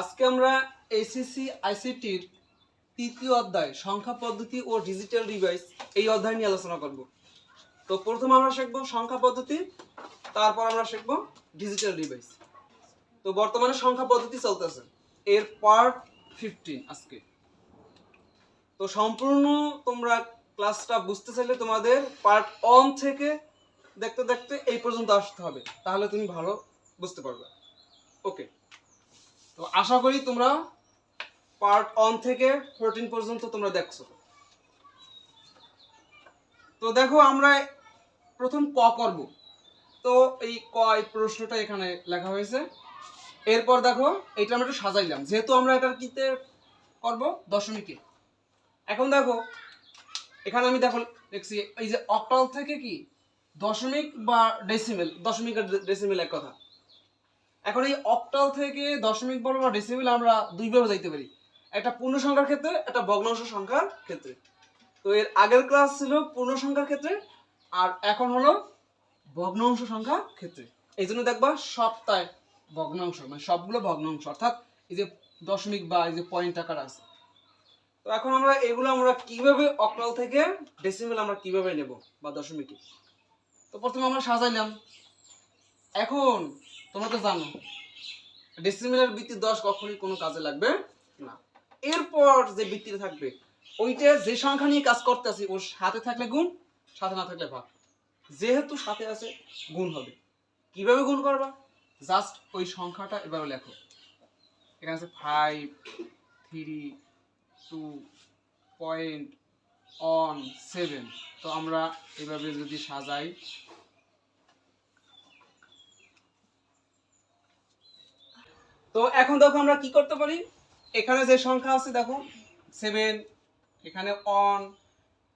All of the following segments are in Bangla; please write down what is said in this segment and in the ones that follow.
আজকে আমরা এসএসসি আইসিটির তৃতীয় অধ্যায়, সংখ্যা পদ্ধতি ও ডিজিটাল ডিভাইস এই অধ্যায় নিয়ে আলোচনা করব। তো প্রথম আমরা শিখব সংখ্যা পদ্ধতি, তারপর আমরা শিখব ডিজিটাল ডিভাইস তো বর্তমানে সংখ্যা পদ্ধতি চলতেছে। এর পার্ট ফিফটিন আজকে। তো সম্পূর্ণ তোমরা ক্লাসটা বুঝতে চাইলে তোমাদের পার্ট অন থেকে দেখতে দেখতে এই পর্যন্ত আসতে হবে। তাহলে তুমি ভালো বুঝতে পারবে। ওকে তো আশা করি তোমরা পার্ট অন থেকে ফোরটিন পর্যন্ত তোমরা দেখছ। তো দেখো, আমরা প্রথম ক করব। তো এই ক, এই প্রশ্নটা এখানে লেখা হয়েছে। এরপর দেখো, এটা আমরা একটু সাজাইলাম। যেহেতু আমরা এটার কিতে করব? দশমিকে। এখন দেখো, এখানে আমি দেখো দেখছি এই যে অক্টাল থেকে কি? দশমিক বা ডেসিমেল দশমিক আর ডেসিমেল এক কথা। এখন এই অক্টাল থেকে দশমিক বর্গ বা ডেসিমেল আমরা দুইভাবে যাইতে পারি। একটা পূর্ণ সংখ্যার ক্ষেত্রে, একটা ভগ্নাংশ সংখ্যার ক্ষেত্রে। তো এর আগের ক্লাস ছিল পূর্ণ সংখ্যার ক্ষেত্রে, আর এখন হলো ভগ্নাংশ সংখ্যা ক্ষেত্রে। এই জন্য দেখবা সপ্তাহে ভগ্নাংশ মানে সবগুলো ভগ্নাংশ, অর্থাৎ এই যে দশমিক বা এই যে পয়েন্ট আকার আছে। তো এখন আমরা এগুলো আমরা কীভাবে অক্টাল থেকে ডেসিমেল আমরা কীভাবে নেব বা দশমিকে? তো প্রথমে আমরা সাজাইলাম। এখন তোমরা তো জানো ডেসিমেলের বৃত্তি দশ কখনোই কোনো কাজে লাগবে না। এরপর যে বৃত্তিটা থাকবে, ওইটা যে সংখ্যা নিয়ে কাজ করতে আছে, ওর সাথে থাকলে গুণ, সাথে না থাকলে ভাগ। যেহেতু সাথে আছে, গুণ হবে। কীভাবে গুণ করবা? জাস্ট ওই সংখ্যাটা এবারে লেখো। এখানে আছে five three two point one seven তো আমরা এভাবে যদি সাজাই তো এখন দেখো আমরা কি করতে পারি? এখানে যে সংখ্যা আছে, দেখো সেভেন এখানে অন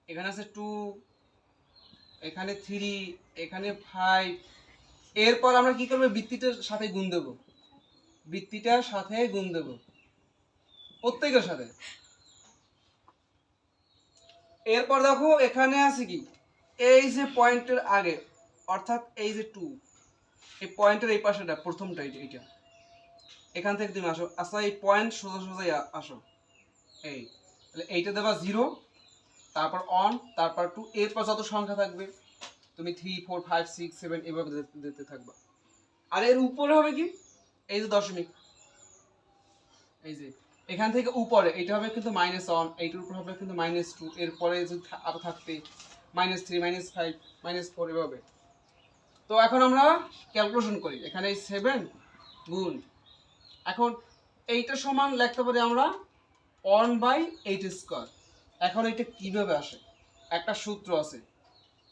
এখানে আছে টু এখানে থ্রি এখানে ফাইভ এরপর আমরা কি করব? বৃত্তিটার সাথে গুণ দেব। বৃত্তিটার সাথে গুণ দেব। প্রত্যেকের সাথে। এরপর দেখো, এখানে আছে কি? এই যে পয়েন্টের আগে, অর্থাৎ এই যে টু এই পয়েন্টের এই পাশেটা, প্রথমটা এইটা। এখান থেকে তুমি আসো। আচ্ছা এই পয়েন্ট সোজা সোজাই আসো। এই, তাহলে এইটা দেবা জিরো তারপর অন তারপর টু এরপর যত সংখ্যা থাকবে, তুমি three four five six seven এভাবে দিতে- থাকবা। আর এর উপরে হবে কি? এই যে দশমিক। এই যে, এখান থেকে উপরে, এটা হবে কিন্তু মাইনাস ওয়ান এইটার উপর হবে কিন্তু মাইনাস টু এরপরে যদি থাকতে minus three minus five minus four এভাবে। তো এখন আমরা ক্যালকুলেশন করি। এখানে এই সেভেন গুণ এখন এইটা সমান লিখতে পারি আমরা ওয়ান বাই এইট স্কোয়ার এখন এটা কীভাবে আসে? একটা সূত্র আছে।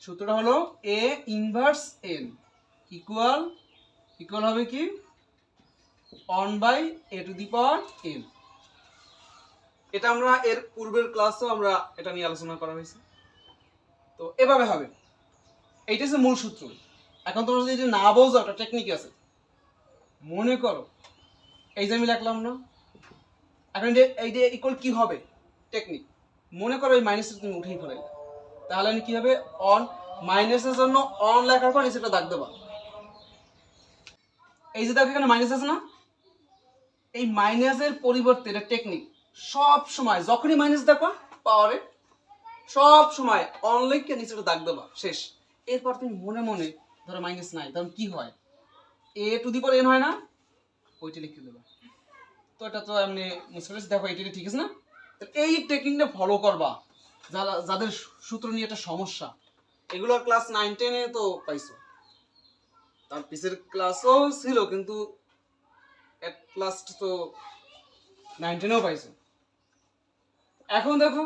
সূত্রটা হলো A inverse N equal equal হবে কি? One by A to the power N এটা আমরা এর পূর্বের ক্লাসেও আমরা এটা নিয়ে আলোচনা করা হয়েছে। তো এভাবে হবে। এইটা হচ্ছে মূল সূত্র। এখন তোমরা যদি না বোঝো, একটা টেকনিক আছে। মনে করো এই যে আমি লিখলাম না, এখন এটা এইটা ইকুয়াল কি হবে? টেকনিক মনে করো এই মাইনাসটা তুমি উঠেই ফেলে তাহলে আমি কি হবে? অন মাইনাসের জন্য অন লেখার পর নিচেটা দাগ দেবা। এই যে দেখো এখানে মাইনাস আছে না? এই মাইনাসের পরিবর্তে এটা টেকনিক সব সময়, যখনই মাইনাস দেখবা পাওয়ারে সব সময় অন লিখে নিচেটা দাগ দেবা, শেষ। এরপর তুমি মনে মনে, ধরো মাইনাস নাই তখন কি হয়? এ টু দি পর এন হয় না? ওইটা লিখে দেবা। তো এটা তো এমনি ফেলেছি, দেখো এটা ঠিক আছে না? এই টেকনিকটা ফলো করবা। যারা যাদের সূত্র নিয়ে একটা সমস্যা এগুলো ক্লাস নাইন টেনে তো পাইছো। তার পিছের ক্লাসও ছিল কিন্তু এট লাস্ট তো নাইন টেনেও পাইছো। এখন দেখো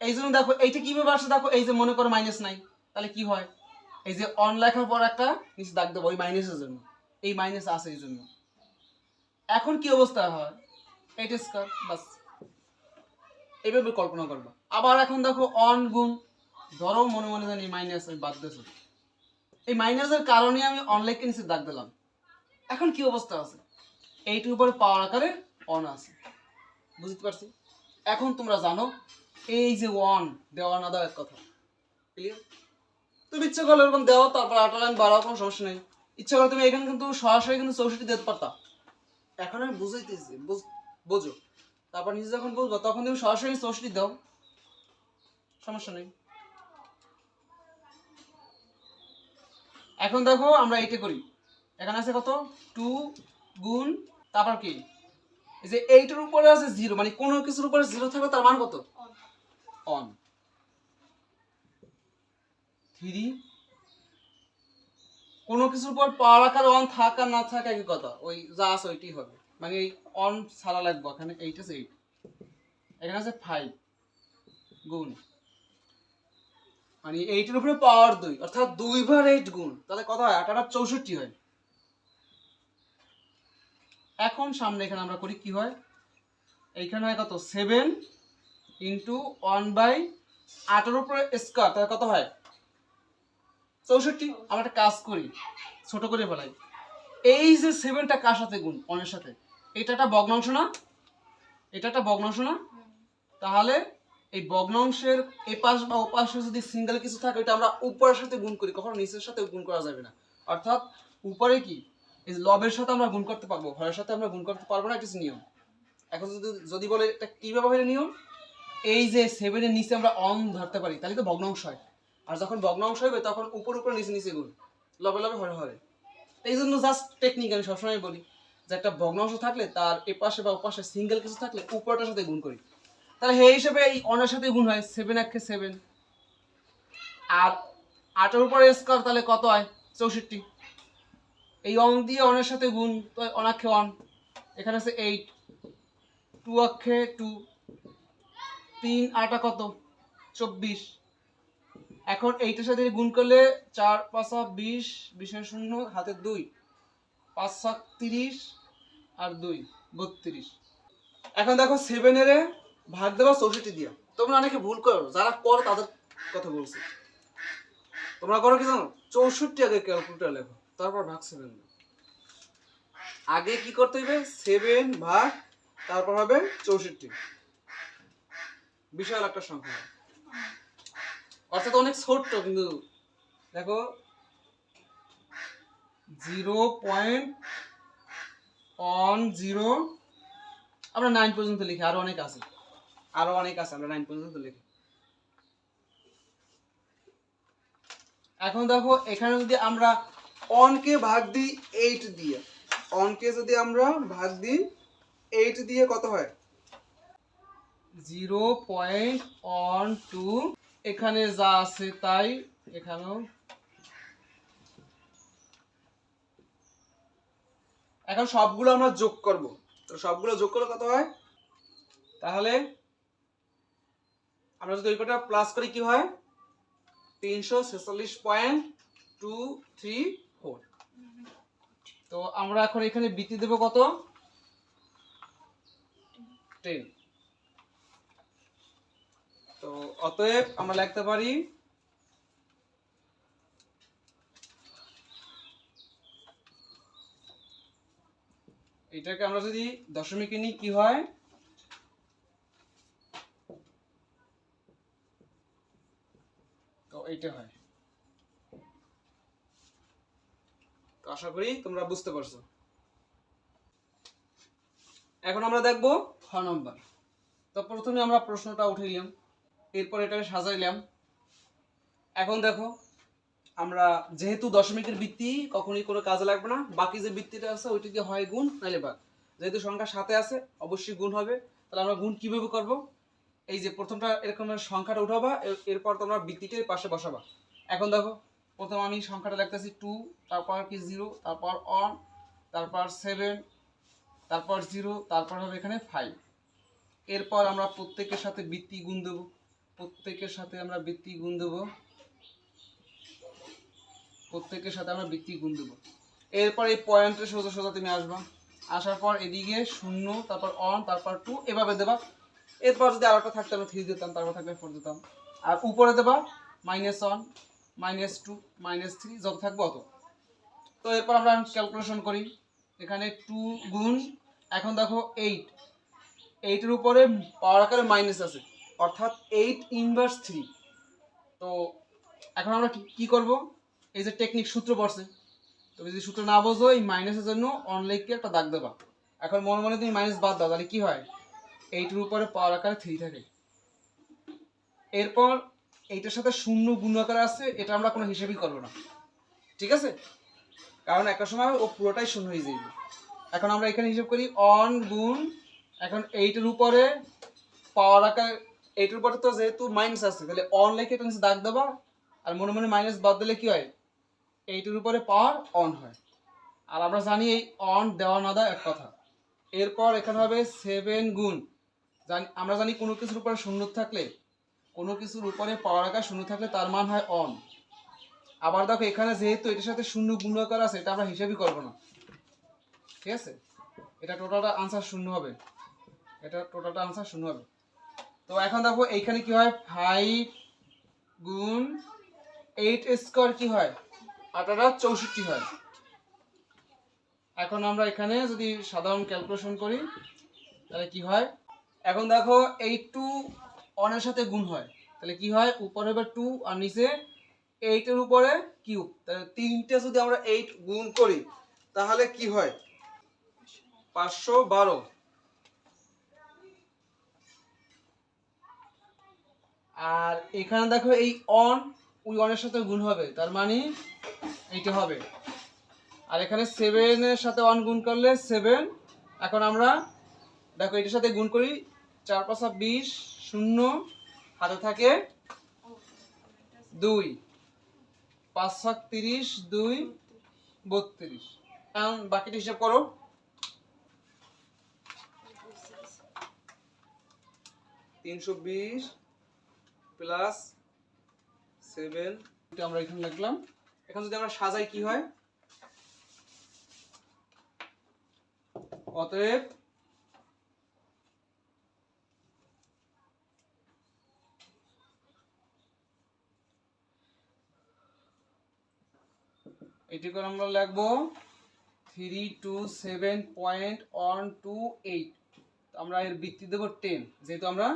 এই জন্য দেখো এইটা কীভাবে আসে দেখো এই যে মনে করো মাইনাস নাই তাহলে কি হয়? এই যে অন লেখার পর একটা নিচে দাগ দেবো ওই মাইনাসের জন্য। এই মাইনাস আছে এই জন্য এখন কি অবস্থা হয়? এইট স্কোয়ার বাস। এইভাবে কল্পনা করবা। আবার এখন দেখো অন গুণ। ধরো মনে মনে জানি মাইনাস আমি বাদ দিয়েছি। এই মাইনাসের কারণে আমি অনলাইন নিচে দাগ দিলাম। এখন কি অবস্থা আছে? এইটির উপরে পাওয়ার আকারে অন আছে। বুঝতে পারছি? এখন তোমরা জানো, এই যে ওয়ান দেওয়া না দেওয়ার কথা। ক্লিয়ার তুমি ইচ্ছে করলে এরকম দেওয়া, তারপর আটা লাইন বাড়াও, কোনো সমস্যা নেই। ইচ্ছা করলে তুমি এখানে কিন্তু সরাসরি কিন্তু চৌষট্টি দিতে পারতা এখন আমি বুঝাইতেছি বোঝো তারপর নিজে যখন বুঝব তখন তুমি সরাসরি চৌষট্টি দাও। সমস্যা নেই। এখন দেখো আমরা এইটা করি। এখানে আছে কত? টু গুণ তারপর কি? এই যে এইটার উপরে আছে জিরো মানে কোনো কিছুর উপরে জিরো থাকবে তার মান কত? অন থ্রি কোনো কিছুর উপর পাওয়ার আকার অন থাকা, না থাকা একই কথা। ওই যা আছে ওইটাই হবে। মানে এই অন ছাড়া লাগবে এখানে এইট আছে এইট এখানে আছে ফাইভ গুণ। মানে এইটের উপরে পাওয়ার দুই। অর্থাৎ দুই দুইবার এইট গুণ। তাহলে কত হয়? আট আট চৌষট্টি হয়। এখন সামনে এখানে আমরা করি কি হয়? এইখানে হয় কত? সেভেন ইন্টু ওয়ান বাই আটের উপরে স্কোয়ার তাহলে কত হয়? চৌষট্টি, আমরা একটা কাজ করি, ছোট করে ফেলাই। এই যে সেভেনটা কার সাথে গুণ? অনের সাথে। এটা একটা ভগ্নাংশ না? এটা একটা ভগ্নাংশ না? তাহলে এই ভগ্নাংশের এপাশ বা ওপাশে যদি সিঙ্গেল কিছু থাকে, ওইটা আমরা উপরের সাথে গুণ করি, কখনো নিচের সাথে গুণ করা যাবে না। অর্থাৎ উপরে কি? এই লবের সাথে আমরা গুণ করতে পারব হরের সাথে আমরা গুণ করতে পারব না, এটা নিয়ম। এখন যদি যদি বলে এটা কীভাবে হয় নিয়ম? এই যে সেভেনের নিচে আমরা অন ধরতে পারি, তাহলে তো ভগ্নাংশ হয়। আর যখন ভগ্নাংশ হবে তখন উপর উপর নিচে নিচে গুণ লবে লবে হরে হরে। এই জন্য জাস্ট টেকনিক আমি সবসময় বলি, যে একটা ভগ্নাংশ থাকলে, তার এপাশে বা ওপাশে সিঙ্গেল কিছু থাকলে, উপরটার সাথে গুণ করি। তাহলে সেই হিসেবে এই অনের সাথে গুণ হয় সেভেন একে সেভেন আর আটের উপরে স্কোয়ার তাহলে কত হয়? চৌষট্টি। এই অন দিয়ে অনের সাথে গুণ, তো অনাক্ষে অন এখানে আছে এইট টু অক্ষে টু তিন আটা কত? চব্বিশ। এখন এইটার সাথে গুণ করলে চার, পাঁচা বিশ, বিশের শূন্য হাতে দুই। পাঁচ, সাত, তিরিশ আর দুই, বত্রিশ। এখন দেখো সেভেনের ভাগ দেওয়া চৌষট্টি দিয়া। তোমরা অনেকে ভুল করো, যারা করো তাদের কথা বলছি। তোমরা করো কি জানো? চৌষট্টি আগে ক্যালকুলেটার লেখো, তারপর ভাগ সেভেন আগে কি করতে হবে সেভেন ভাগ, তারপর হবে চৌষট্টি। বিশাল একটা সংখ্যা। অর্থাৎ অনেক ছোট্ট, কিন্তু দেখো জিরো পয়েন্ট অন জিরো আমরা নাইন পর্যন্ত লিখি, আরও অনেক আছে। আরও অনেক আছে, আমরা নাইন পর্যন্ত লিখি। এখন দেখো, এখানে যদি আমরা অনকে ভাগ দিই এইট দিয়ে অনকে যদি আমরা ভাগ দিই এইট দিয়ে কত হয়? জিরো পয়েন্ট অন টু এখানে যা আছে তাই এখানেও। এখন সবগুলো আমরা যোগ করব। তো সবগুলো যোগ করলে কত হয়? তাহলে আমরা যদি ওই কটা প্লাস করি কি হয়? তিনশো ছেচল্লিশ পয়েন্ট টু থ্রি ফোর। তো আমরা এখন এখানে বৃত্তি দেব কত? টেন। তো অতএব আমরা লিখতে পারি, এটাকে আমরা যদি দশমিকে নিই, কি হয়? তো এইটা হয়। আশা করি তোমরা বুঝতে পারছ। এখন আমরা দেখব খ নম্বর। তো প্রথমে আমরা প্রশ্নটা উঠে নিলাম। এরপর এটাকে সাজাইলাম। এখন দেখো, আমরা যেহেতু দশমিকের বৃত্তি কখনোই কোনো কাজে লাগবে না। বাকি যে বৃত্তিটা আছে, ওইটা দিয়ে হয় গুণ? নাইলে ভাগ যেহেতু সংখ্যা সাথে আছে, অবশ্যই গুণ হবে। তাহলে আমরা গুণ কীভাবে করব? এই যে প্রথমটা এরকম সংখ্যাটা উঠাবা এর- এরপর তোমরা বৃত্তিটির পাশে বসাবা। এখন দেখো, প্রথম আমি সংখ্যাটা লিখতেছি টু তারপর কি জিরো তারপর অন তারপর সেভেন তারপর জিরো তারপর হবে এখানে ফাইভ এরপর আমরা প্রত্যেকের সাথে বৃত্তি গুণ দেবো। প্রত্যেকের সাথে আমরা বৃত্তি গুণ দেবো। প্রত্যেকের সাথে আমরা বৃত্তি গুণ দেবো। এরপর এই পয়েন্টের সোজা সোজা তুমি আসবা। আসার পর এদিকে শূন্য, তারপর অন তারপর টু এভাবে দেবা। এরপর যদি আর একটা থাকতো আমরা থ্রি দিতাম, তারপর থাকবে ফোর দিতাম। আর উপরে দেবা minus one minus two minus three যত থাকবে অত। তো এরপর আমরা ক্যালকুলেশন করি। এখানে টু গুণ, এখন দেখো এইট এইটের উপরে পাওয়ার আকারে মাইনাস আছে। অর্থাৎ এইট ইনভার্স থ্রি তো এখন আমরা কি- করব? এই যে টেকনিক সূত্র পড়ছে। তুমি যদি সূত্র না বোঝো, এই মাইনাসের জন্য অনলাইনকে একটা দাগ দেবা। এখন মনে মনে তুমি মাইনাস বাদ দাও, তাহলে কি হয়? এইটার উপরে পাওয়ার আকারে থ্রি থাকে। এরপর এইটার সাথে শূন্য গুণ আকারে আছে, এটা আমরা কোনো হিসেবই করব না। ঠিক আছে? কারণ একটা সময় ও পুরোটাই শূন্য হয়ে যাবে এখন আমরা এখানে হিসেব করি অন গুণ, এখন এইটার উপরে পাওয়ার আকার এইটার উপরে তো যেহেতু মাইনাস আছে, তাহলে অন লিখে নিচে দাগ দেবা, আর মনে মনে মাইনাস বাদ দিলে কি হয়? এইটার উপরে পাওয়ার অন হয়। আর আমরা জানি এই অন দেওয়া না দেওয়া এক কথা। এরপর এখানে হবে সেভেন গুণ। জানি, আমরা জানি কোনো কিছুর উপরে শূন্য থাকলে, কোনো কিছুর উপরে পাওয়ার আকার শূন্য থাকলে তার মান হয় অন আবার দেখো এখানে যেহেতু এটার সাথে শূন্য গুণ করা আছে, এটা আমরা হিসেবই করব না। ঠিক আছে? এটা টোটালটা আনসার শূন্য হবে। এটা টোটালটা আনসার শূন্য হবে। তো এখন দেখো এইখানে কি হয়? ফাইভ গুণ এইট স্কোয়ার কি হয়? আটাটা চৌষট্টি হয়। এখন আমরা এখানে যদি সাধারণ ক্যালকুলেশন করি, তাহলে কি হয়? এখন দেখো এই টু অনের সাথে গুণ হয়। তাহলে কি হয়? উপরে হবে টু আর নিচে এইটের উপরে কিউব তাহলে তিনটে যদি আমরা এইট গুণ করি, তাহলে কি হয়? পাঁচশো বারো। আর এখানে দেখো এই অন ওই অনের সাথে গুণ হবে। তার মানে এইটা হবে। আর এখানে সেভেনের সাথে অন গুণ করলে সেভেন এখন আমরা দেখো এটার সাথে গুণ করি, চার পাঁচা বিশ, শূন্য, হাতে থাকে দুই, পাঁচ সাত তিরিশ, দুই, বত্রিশ। এখন বাকিটা হিসাব করো। তিনশো বিশ প্লাস সেভেন। আমরা এখানে লিখলাম। এখন যদি আমরা সাজাই কি হয়? অতএব এটি করে আমরা লিখব three two seven point one two eight আমরা এর বৃত্তি দেবো টেন যেহেতু আমরা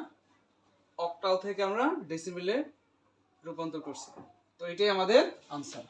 অক্টাল থেকে আমরা ডেসিমেলে রূপান্তর করছি। তো এটাই আমাদের আনসার